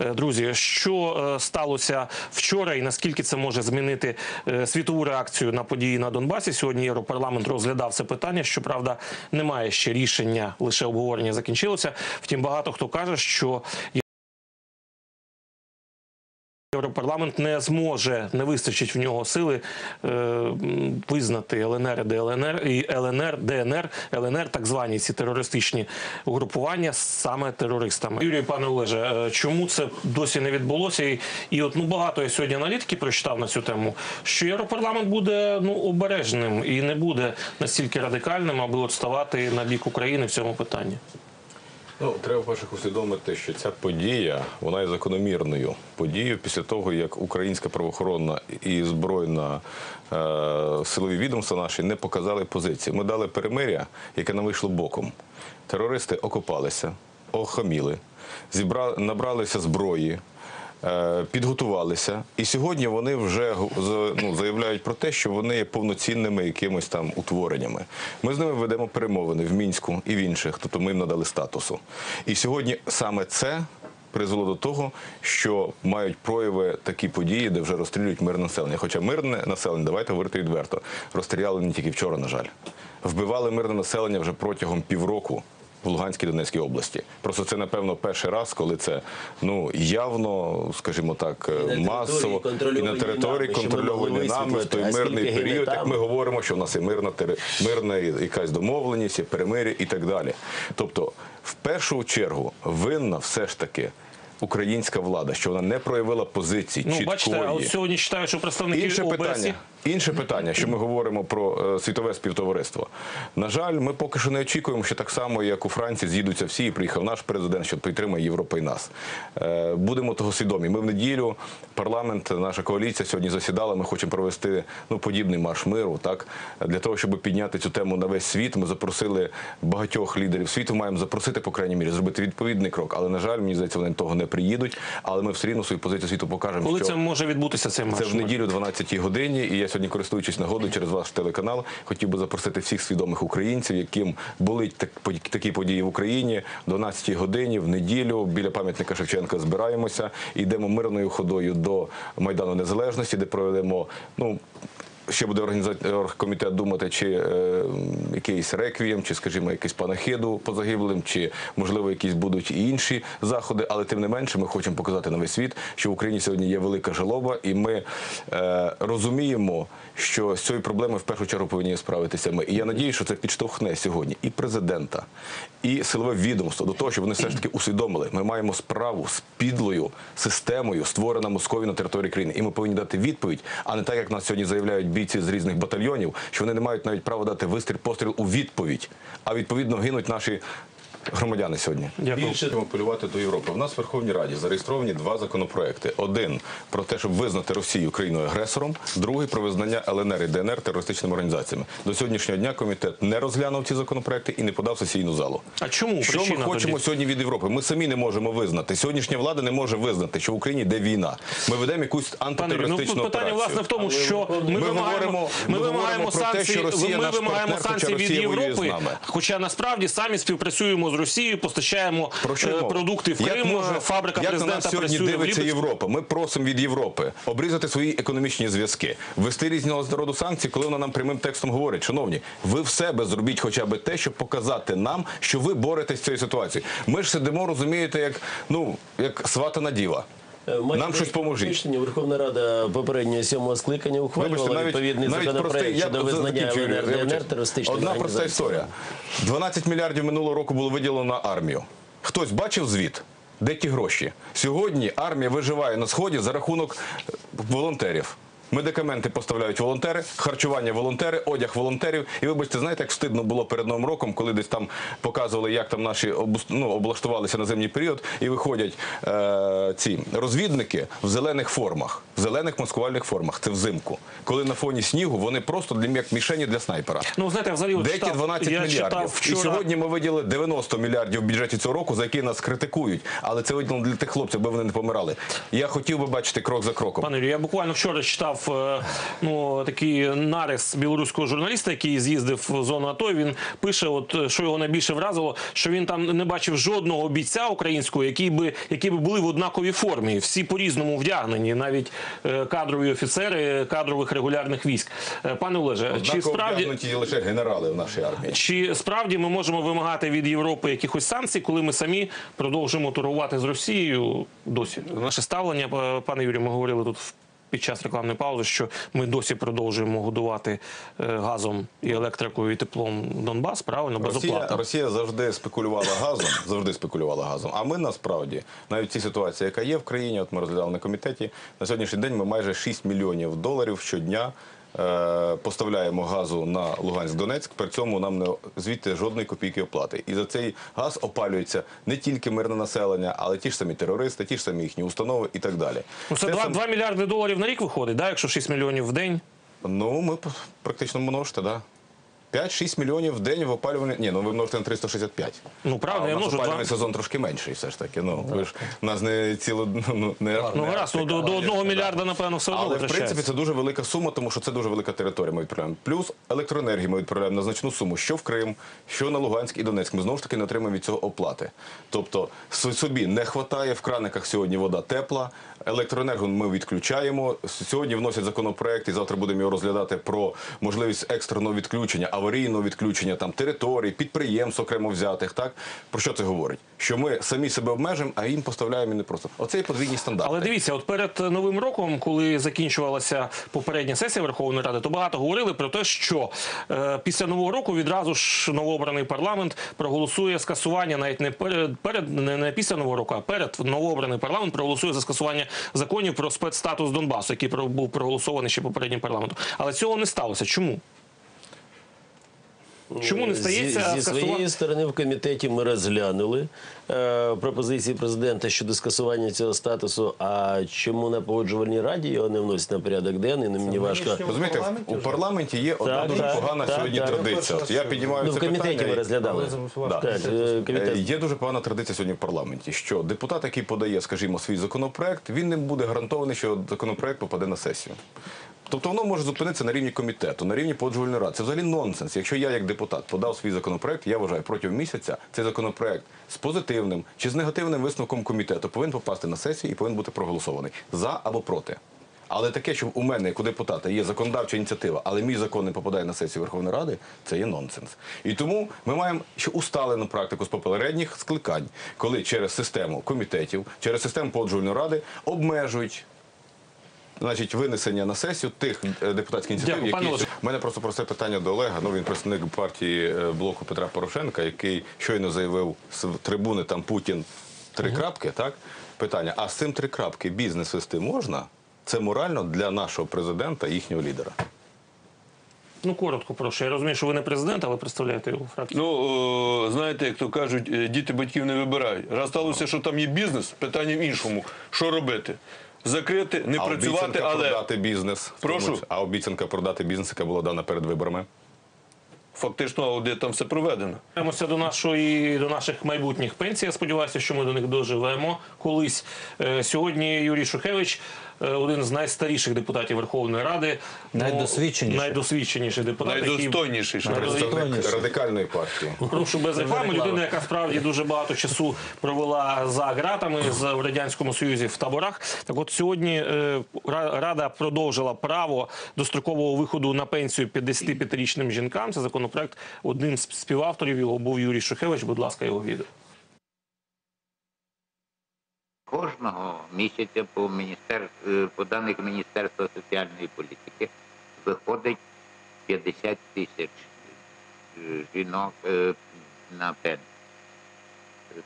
Е, Друзі, що е, сталося вчора, і наскільки це може змінити е, світову реакцію на події на Донбасі? Сьогодні Європарламент розглядав це питання. Щоправда, немає ще рішення, лише обговорення закінчилося. Втім, багато хто каже, що Європарламент не зможе, не вистачить в нього сили е, визнати ЛНР, ДЛНР і ЛНР, ДНР, ЛНР, так звані ці терористичні угрупування саме терористами. Юрій, пане Олеже, е, чому це досі не відбулося? І, і от ну багато я сьогодні аналітики прочитав на цю тему, що Європарламент буде ну обережним і не буде настільки радикальним, аби от ставати на бік України в цьому питанні. Ну, треба перше усвідомити, що ця подія вона є закономірною подією після того, як українська правоохоронна і збройна е, силові відомства наші не показали позиції. Ми дали перемиря, яке нам вийшло боком. Терористи окопалися, охаміли, набралися зброї. Е, Підготувалися, і сьогодні вони вже ну, заявляють про те, що вони є повноцінними якимось там утвореннями. Ми з ними ведемо перемовини в мінську і в інших, тобто ми їм надали статусу. І сьогодні саме це призвело до того, що мають прояви такі події, де вже розстрілюють мирне населення. Хоча мирне населення, давайте говорити відверто, розстріляли не тільки вчора, на жаль, вбивали мирне населення вже протягом півроку. В Луганській Донецькій області. Просто це, напевно, перший раз, коли це ну явно, скажімо так, І масово і на території контрольовані нами, в той мирний період, як ми говоримо, що в нас є мирна мирна якась домовленість, є перемир'я і так далі. Тобто, в першу чергу, винна все ж таки українська влада, що вона не проявила позиції Ну, чіткої. бачите, а от сьогодні читаю, що представники Інше ОБСЄ питання, інше питання, що ми говоримо про е, світове співтовариство. На жаль, ми поки що не очікуємо, що так само, як у Франції, з'їдуться всі, і приїхав наш президент, що підтримає Європа і нас. Е, будемо того свідомі. Ми в неділю парламент, наша коаліція сьогодні засідала. Ми хочемо провести ну подібний марш миру. Так для того, щоб підняти цю тему на весь світ. Ми запросили багатьох лідерів світу. Маємо запросити по крайній мірі, зробити відповідний крок. Але на жаль, мені здається, вони того не приїдуть. Але ми все рівно свою позицію світу покажемо. коли що... це може відбутися цей матч? Це в неділю 12 годині, і я сьогодні, користуючись нагодою через ваш телеканал, хотів би запросити всіх свідомих українців, яким були так, такі події в Україні. 12 годині в неділю біля пам'ятника Шевченка збираємося йдемо мирною ходою до Майдану Незалежності, де проведемо ну. Ще буде комітет думати, чи е, якийсь реквієм, чи, скажімо, якийсь панахиду по загиблим, чи можливо якісь будуть і інші заходи. Але тим не менше, ми хочемо показати на весь світ, що в Україні сьогодні є велика жалоба, і ми е, розуміємо, що з цією проблемою в першу чергу повинні справитися ми. І я надію, що це підштовхне сьогодні і президента, і силове відомство до того, щоб вони все ж таки усвідомили. Ми маємо справу з підлою системою, створена Москові на території країни, і ми повинні дати відповідь, а не так, як нас сьогодні заявляють бійці з різних батальйонів, що вони не мають навіть права дати вистріл постріл у відповідь, а відповідно гинуть наші. Громадяни сьогодні Дякую. більше апелювати до Європи. В нас в Верховній Раді зареєстровані два законопроекти: один про те, щоб визнати Росію країною агресором, другий про визнання ЛНР і ДНР терористичними організаціями. До сьогоднішнього дня комітет не розглянув ці законопроекти і не подав сесійну залу. А чому Що ми хочемо тоді? сьогодні від Європи? Ми самі не можемо визнати. Сьогоднішня влада не може визнати, що в Україні йде війна. Ми ведемо якусь антитерористичну ну питання операцію. власне в тому, що ми, ми вимагаємо, ми ми партнер, від Європи, хоча насправді самі співпрацюємо з Росією, постачаємо Про що е, продукти в Крим. може- фабрика як на нас сьогодні працює дивиться. Європа? Ми просимо від Європи обрізати свої економічні зв'язки, ввести різного народу санкції, коли вона нам прямим текстом говорить, шановні, ви в себе зробіть хоча б те, щоб показати нам, що ви боретесь з цією ситуацією. Ми ж сидимо, розумієте, як ну як сватана діва. Нам щось поможіть. Рішення Верховна Рада попереднього сьомого скликання ухвалювала Вибачте, навіть, відповідний навіть простий, законопроект я щодо визнання закінчую, ЛНР, ДНР Одна проста історія. 12 мільярдів минулого року було виділено на армію. Хтось бачив звіт? Де ті гроші? Сьогодні армія виживає на сході за рахунок е, волонтерів. Медикаменти поставляють волонтери, харчування волонтери, одяг волонтерів. І вибачте, знаєте, як стидно було перед новим роком, коли десь там показували, як там наші ну, облаштувалися на зимній період, і виходять е- ці розвідники в зелених формах, в зелених маскувальних формах. Це взимку. Коли на фоні снігу вони просто для як мішені для снайпера. Ну, знаєте, взагалі от Де ті читав- 12 я мільярдів? читав І сьогодні ми виділили 90 мільярдів в бюджеті цього року, за які нас критикують. Але це виділено для тих хлопців, аби вони не помирали. Я хотів би бачити крок за кроком. Пане я буквально вчора читав зацитував е, ну, такий нарис білоруського журналіста, який з'їздив в зону АТО. Він пише, от е, що його найбільше вразило, що він там не бачив жодного бійця українського, які би які би були в однаковій формі. Всі по-різному вдягнені, навіть е, кадрові офіцери кадрових регулярних військ. Пане Олеже, чи справді лише генерали в нашій армії. чи справді ми можемо вимагати від Європи якихось санкцій, коли ми самі продовжуємо торгувати з Росією досі? Наше ставлення, пане Юрію, ми говорили тут в- під час рекламної паузи, що ми досі продовжуємо годувати е, газом і електрикою і теплом Донбас, правильно, Росія, безоплатно. Росія завжди спекулювала газом, завжди спекулювала газом. А ми насправді навіть ці цій ситуації, яка є в країні, от ми розглядали на комітеті. На сьогоднішній день ми майже 6 мільйонів доларів щодня. Е, Поставляємо газу на Луганськ Донецьк, при цьому нам не звідти жодної копійки оплати. І за цей газ опалюється не тільки мирне населення, але ті ж самі терористи, ті ж самі їхні установи і так далі. Ну, це 2, сам- 2 мільярди доларів на рік виходить, да? якщо 6 мільйонів в день. Ну, ми практично множте, да. 5-6 мільйонів в день в опалюванні. Ні, ну ви множите на 365. Ну, правда, а я у нас множу опалювальний два. сезон трошки менший, все ж таки. Ну, ви ж у нас не ціло ну, не Ну гаразд, ну, до, до одного мільярда, напевно, все одно але в принципі це дуже велика сума, тому що це дуже велика територія. Ми відправляємо. Плюс електроенергію ми відправляємо на значну суму, що в Крим, що на Луганськ і Донецьк. Ми знову ж таки не отримаємо від цього оплати. Тобто с- собі не вистачає в краниках сьогодні вода тепла. Електроенергію ми відключаємо. С- Сьогодні вносять законопроект, і завтра будемо його розглядати про можливість екстреного відключення, аварійного відключення там територій, підприємств окремо взятих. Так про що це говорить? Що ми самі себе обмежимо, а їм поставляємо і не просто. Оце і подвійні стандарти. Але дивіться, от перед новим роком, коли закінчувалася попередня сесія Верховної Ради, то багато говорили про те, що е, після нового року відразу ж новообраний парламент проголосує скасування навіть не перед, перед не, не після нового року, а перед новообраний парламент проголосує за скасування законів про спецстатус Донбасу, який про- був проголосований ще попереднім парламентом. Але цього не сталося. Чому? Чому не стається Зі, зі своєї сторони в комітеті ми розглянули е, пропозиції президента щодо скасування цього статусу. А чому на погоджувальній раді його не вносять на порядок денний? Ну, мені важко. Розумієте, у парламенті є одна Так, дуже так, погана так, сьогодні так. традиція. От я піднімаю Ну, в комітеті питання. ми розглядали. Да. Так, е, комітет. Е, Є дуже погана традиція сьогодні в парламенті, що депутат, який подає, скажімо, свій законопроект, він не буде гарантований, що законопроект попаде на сесію. Тобто воно може зупинитися на рівні комітету, на рівні погоджувальної ради. Це взагалі нонсенс. Якщо я як депутат подав свій законопроект, я вважаю, протягом місяця цей законопроект з позитивним чи з негативним висновком комітету повинен попасти на сесію і повинен бути проголосований за або проти. Але таке, що у мене, як у депутата, є законодавча ініціатива, але мій закон не попадає на сесію Верховної Ради, це є нонсенс. І тому ми маємо ще усталену практику з попередніх скликань, коли через систему комітетів, через систему погоджувальної ради обмежують. Значить, винесення на сесію тих е, депутатських ініціатив, Дякую, пане які У мене просто просте питання до Олега. Ну він представник партії е, блоку Петра Порошенка, який щойно заявив з трибуни там Путін три крапки. Так питання: а з цим три крапки бізнес вести можна? Це морально для нашого президента і їхнього лідера. Ну коротко прошу. Я розумію, що ви не президент, але представляєте його фракцію. Ну, о, знаєте, як то кажуть, е, діти батьків не вибирають. Раз сталося, що там є бізнес, питання в іншому. Що робити? Закрити, не а працювати, обіцянка але продати бізнес. тому Прошу? А обіцянка продати бізнес, яка була дана перед виборами. фактично аудитом там все проведено. Повернемося до нашої до наших майбутніх пенсій. Я сподіваюся, що ми до них доживемо колись. Е, Сьогодні Юрій Шухевич, один з найстаріших депутатів Верховної Ради, ну, Найдосвідченіший. найдосвідченіший депутат, який- Найдостойніший. що Найдостойніший. Радикальної партії. Прошу без реклами. Людина, яка справді дуже багато часу провела за ґратами з в радянському союзі в таборах. Так, от сьогодні е, Ра- рада продовжила право дострокового виходу на пенсію 55-річним жінкам. Це законопроект. Одним з співавторів його був Юрій Шухевич. Будь ласка, його відео. Кожного місяця по міністер... е, по даних Міністерства соціальної політики виходить 50 тисяч е, жінок е, на пенсію.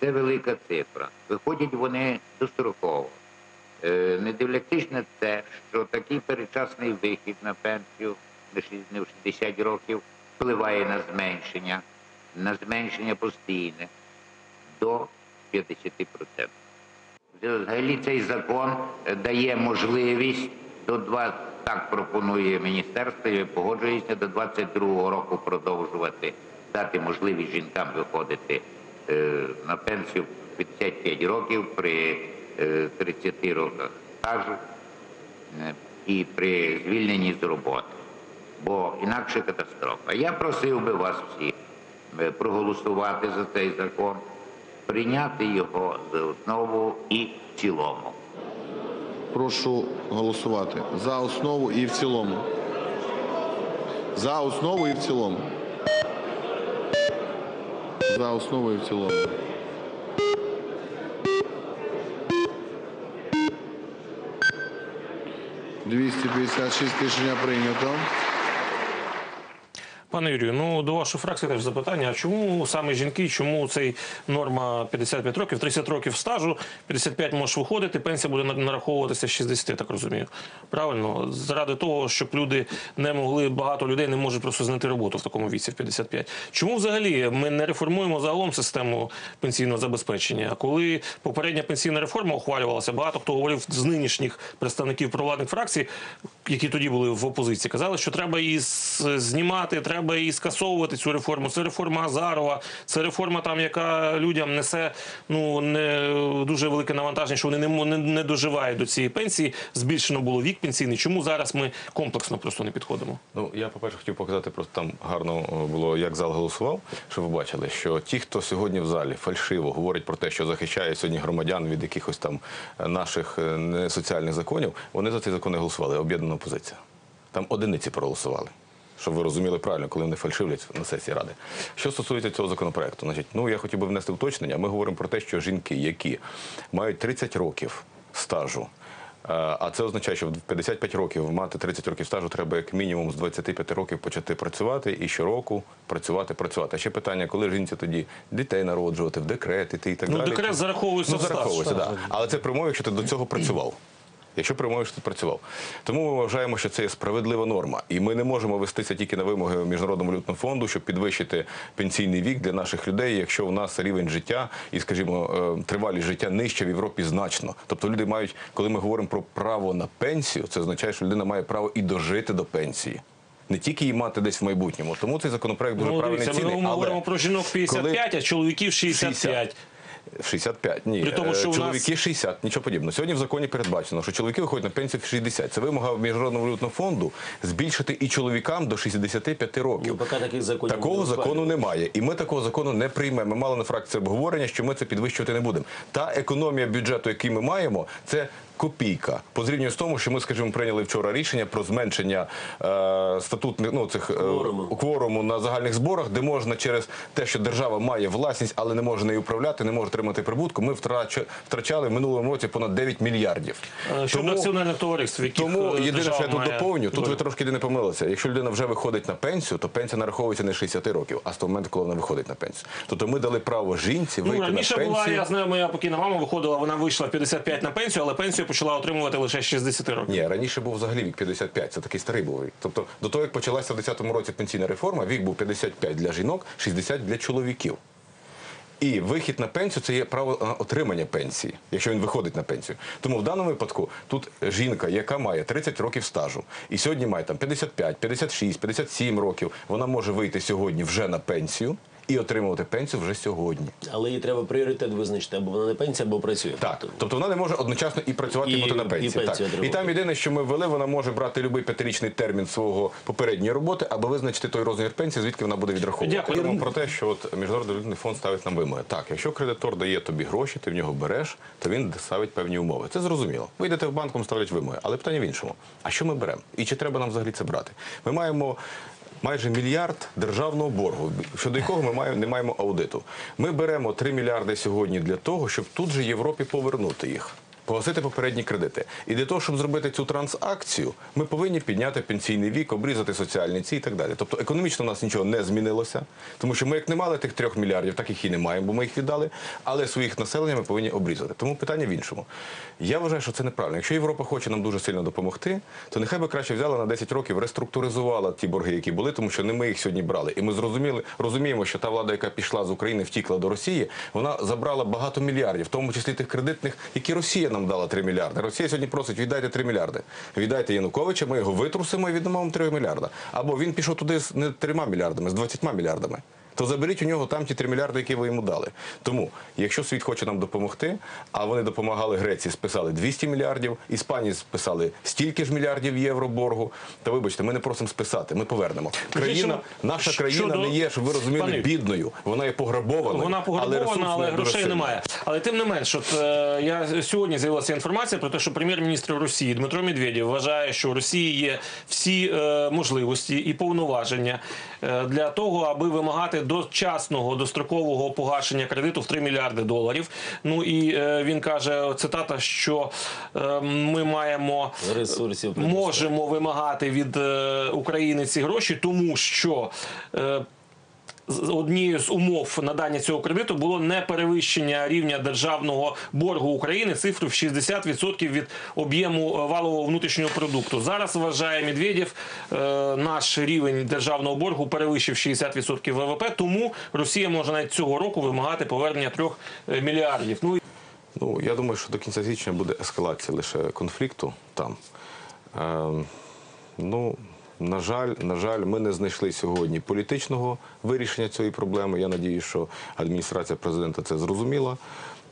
Це велика цифра. Виходять вони достроково. Не дивлячись на те, що такий передчасний вихід на пенсію в 60 років впливає на зменшення, на зменшення постійне до 50%. Взагалі цей закон е, дає можливість до два так пропонує міністерство і погоджується до 22-го року продовжувати дати можливість жінкам виходити е, на пенсію в 55 років при е, 30 роках стажу. Е, і при звільненні з роботи. Бо інакше катастрофа. Я просив би вас всіх е, проголосувати за цей закон, прийняти його за основу і в цілому. Прошу голосувати за основу і в цілому. За основу і в цілому. За основу і в цілому. Двісті п'ятдесят шість рішення прийнято. Пане Юрію, ну до вашої фракції теж запитання. А чому саме жінки, чому цей норма 55 років, 30 років стажу, 55 можеш виходити, пенсія буде нараховуватися з 60, так розумію. Правильно? Заради того, щоб люди не могли, багато людей не можуть просто знайти роботу в такому віці в 55. Чому взагалі ми не реформуємо загалом систему пенсійного забезпечення? Коли попередня пенсійна реформа ухвалювалася, багато хто говорив з нинішніх представників провладних фракцій, які тоді були в опозиції, казали, що треба її знімати, треба її скасовувати цю реформу. Це реформа Азарова, це реформа, там, яка людям несе ну не дуже велике навантаження, що вони не, не, не доживають до цієї пенсії. Збільшено було вік пенсійний. Чому зараз ми комплексно просто не підходимо? Ну я по-перше хотів показати, просто там гарно е, було, як зал голосував, щоб ви бачили, що ті, хто сьогодні в залі фальшиво говорить про те, що захищає сьогодні громадян від якихось там е, наших е, несоціальних законів, вони за цей закон не голосували. Об'єднана опозиція. Там одиниці проголосували. Щоб ви розуміли правильно, коли вони фальшивлять на сесії ради. Що стосується цього законопроекту, значить, ну я хотів би внести уточнення. Ми говоримо про те, що жінки, які мають 30 років стажу, Е, А це означає, що в 55 років мати 30 років стажу треба як мінімум з 25 років почати працювати і щороку працювати, працювати. А ще питання, коли жінці тоді дітей народжувати, в декрет іти і так Ну, далі. декрет зараховується ну, в стаж. зараховується, да. Але це при умові, якщо ти до цього працював. Якщо умові, що працював. Тому ми вважаємо, що це є справедлива норма. І ми не можемо вестися тільки на вимоги Міжнародного валютного фонду, щоб підвищити пенсійний вік для наших людей, якщо у нас рівень життя і, скажімо, е, тривалість життя нижче в Європі значно. Тобто люди мають, коли ми говоримо про право на пенсію, це означає, що людина має право і дожити до пенсії. Не тільки її мати десь в майбутньому. Тому цей законопроект дуже Ну, правильний цінний. ми але говоримо про жінок 55, а чоловіків 65. 65. Ні, При тому, що чоловіки нас... чоловіки 60, нічого подібного. Сьогодні в законі передбачено, що чоловіки виходять на пенсію в 60. Це вимога Міжнародного валютного фонду збільшити і чоловікам до 65 років. Ну, поки таких законів Такого не закону немає. І ми такого закону не приймемо. Ми мали на фракції обговорення, що ми це підвищувати не будемо. Та економія бюджету, який ми маємо, це копійка. По зрівнянню з тому, що ми, скажімо, прийняли вчора рішення про зменшення е, статутних ну, цих е, Кворуму. кворуму на загальних зборах, де можна через те, що держава має власність, але не може нею управляти, не може отримати прибутку. Ми втрач- втрачали в минулому році понад 9 мільярдів. Е, Щодо акціонерних товариств, яких Тому е, єдине, що я тут має доповню, тут ви трошки не помилилися. Якщо людина вже виходить на пенсію, то пенсія нараховується не з 60 років, а з того моменту, коли вона виходить на пенсію. Тобто ми дали право жінці вийти Ну, на пенсію. була, я знаю, моя покійна мама виходила, вона вийшла в 55 на пенсію, але пенсію почала отримувати лише з 60 років. Ні, раніше був взагалі вік 55, це такий старий був вік. Тобто до того, як почалася в 10-му році пенсійна реформа, вік був 55 для жінок, 60 для чоловіків. І вихід на пенсію це є право на отримання пенсії, якщо він виходить на пенсію. Тому в даному випадку тут жінка, яка має 30 років стажу, і сьогодні має там 55, 56, 57 років, вона може вийти сьогодні вже на пенсію і отримувати пенсію вже сьогодні. Але їй треба пріоритет визначити, або вона на пенсії, або працює. Так, тобто вона не може одночасно і працювати, і, І- бути на і пенсії. пенсію так. І там єдине, що ми ввели, вона може брати будь-який п'ятирічний термін свого попередньої роботи, або визначити той розмір пенсії, звідки вона буде відраховувати. Дякую. Говоримо про те, що от міжнародний валютний фонд ставить нам вимоги. Так, якщо кредитор дає тобі гроші, ти в нього береш, то він ставить певні умови. Це зрозуміло. Ви йдете в банк, ставлять вимоги, але питання в іншому: а що ми беремо? І чи треба нам взагалі це брати? Ми маємо. Майже мільярд державного боргу, щодо якого ми маємо, не маємо аудиту. Ми беремо 3 мільярди сьогодні для того, щоб тут же Європі повернути їх. Погасити попередні кредити. І для того, щоб зробити цю трансакцію, ми повинні підняти пенсійний вік, обрізати соціальні ці і так далі. Тобто економічно у нас нічого не змінилося, тому що ми як не мали тих трьох мільярдів, так їх і не маємо, бо ми їх віддали. Але своїх населення ми повинні обрізати. Тому питання в іншому. Я вважаю, що це неправильно. Якщо Європа хоче нам дуже сильно допомогти, то нехай би краще взяла на 10 років, реструктуризувала ті борги, які були, тому що не ми їх сьогодні брали. І ми зрозуміли, розуміємо, що та влада, яка пішла з України, втікла до Росії, вона забрала багато мільярдів, в тому числі тих кредитних, які Росія нам дала 3 мільярди. Росія сьогодні просить, віддайте 3 мільярди. Віддайте Януковича, ми його витрусимо і віддамо вам 3 мільярда. Або він пішов туди з не 3 мільярдами, з 20 мільярдами. То заберіть у нього там ті 3 мільярди, які ви йому дали. Тому, якщо світ хоче нам допомогти, а вони допомагали Греції, списали 200 мільярдів, Іспанії списали стільки ж мільярдів євро боргу, то вибачте, ми не просимо списати, ми повернемо. Країна, наша країна не є, щоб ви розуміли, Пане- бідною. Вона є пограбованою. Вона пограбована, але, дуже грошей сильно. немає. Але тим не менш, от е, я сьогодні з'явилася інформація про те, що прем'єр-міністр Росії Дмитро Медведєв вважає, що у Росії є всі е, можливості і повноваження е, для того, аби вимагати дочасного дострокового погашення кредиту в 3 мільярди доларів. Ну і е, він каже, цитата, що е, ми маємо Ресурсів можемо вимагати від е, України ці гроші, тому що. Е, Однією з умов надання цього кредиту було не перевищення рівня державного боргу України цифру в 60% від об'єму е, валового внутрішнього продукту. Зараз вважає Медведєв, е, наш рівень державного боргу перевищив 60% ВВП, тому Росія може навіть цього року вимагати повернення трьох е, мільярдів. Ну Ну, я думаю, що до кінця січня буде ескалація лише конфлікту там. Ем, ну, на жаль, на жаль, ми не знайшли сьогодні політичного вирішення цієї проблеми. Я надію, що адміністрація президента це зрозуміла.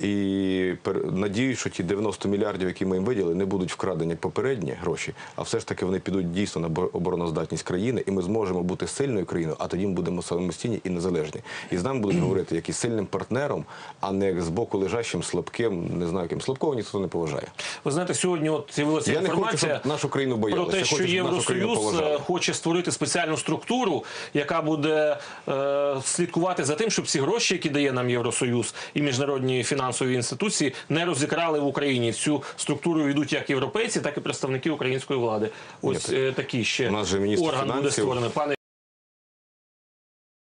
І надіюсь, що ті 90 мільярдів, які ми їм виділили, не будуть вкрадені як попередні гроші, а все ж таки вони підуть дійсно на бо- обороноздатність країни, і ми зможемо бути сильною країною, а тоді ми будемо самостійні і незалежні. І з нами будуть говорити як із сильним партнером, а не як з боку лежащим, слабким, не знаю яким. Слабкого ніхто не поважає. ви знаєте, сьогодні от з'явилася Я не хочу, щоб нашу країну про боялися. те, що Євросоюз е, хоче створити спеціальну структуру, яка буде е, слідкувати за тим, щоб ці гроші, які дає нам Євросоюз і міжнародні фінансові інституції, не розікрали в Україні. всю структуру йдуть як європейці, так і представники української влади. Ось е, такі ще у нас же міністр орган буде фінансів. створений. Пане